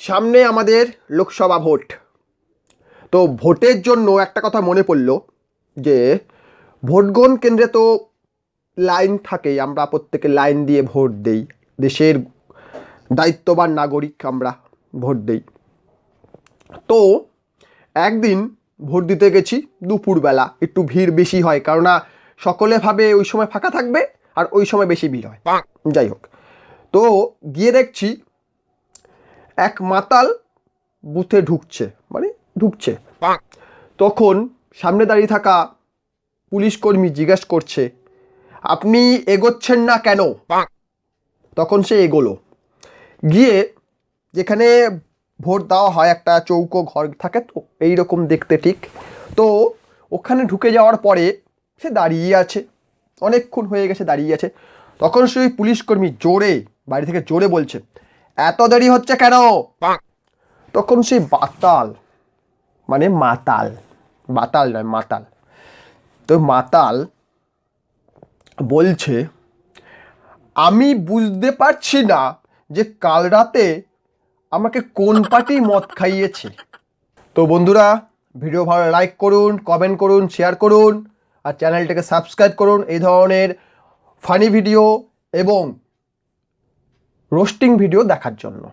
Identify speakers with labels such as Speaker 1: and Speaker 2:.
Speaker 1: সামনে আমাদের লোকসভা ভোট। তো ভোটের জন্য একটা কথা মনে পড়ল যে, ভোটগ্রহণ কেন্দ্রে তো লাইন থাকেই, আমরা প্রত্যেকে লাইন দিয়ে ভোট দেই। দেশের দায়িত্ববান নাগরিক আমরা ভোট দেই। তো একদিন ভোট দিতে গেছি দুপুরবেলা, একটু ভিড় বেশি হয়, কেননা সকলে ভাবে ওই সময় ফাঁকা থাকবে আর ওই সময় বেশি ভিড় হয়। যাই হোক, তো গিয়ে দেখছি এক মাতাল বুথে ঢুকছে মানে ঢুকছে। তখন সামনে দাঁড়িয়ে থাকা পুলিশ কর্মী জিজ্ঞেস করছে আপনি এগোচ্ছেন না কেন? তখন সে এগোলো। গিয়ে যেখানে ভোট দেওয়া হয় একটা চৌকো ঘর থাকে তো এই রকম দেখতে ঠিক। তো ওখানে ঢুকে যাওয়ার পরে সে দাঁড়িয়ে আছে অনেকক্ষণ হয়ে গেছে দাঁড়িয়ে আছে। তখন সেই পুলিশ কর্মী জোরে বাড়ি থেকে জোরে বলছে এত দেরি হচ্ছে কেন? তখন সেই বাতাল মানে মাতাল বাতাল নয় মাতাল। তো মাতাল বলছে আমি বুঝতে পারছি না যে কাল রাতে আমাকে কোন পার্টি মদ খাইয়েছে। তো বন্ধুরা ভিডিও ভালো লাইক করুন কমেন্ট করুন শেয়ার করুন আর চ্যানেলটাকে সাবস্ক্রাইব করুন। এই ধরনের ফানি ভিডিও এবং রোস্টিং ভিডিও দেখার জন্য।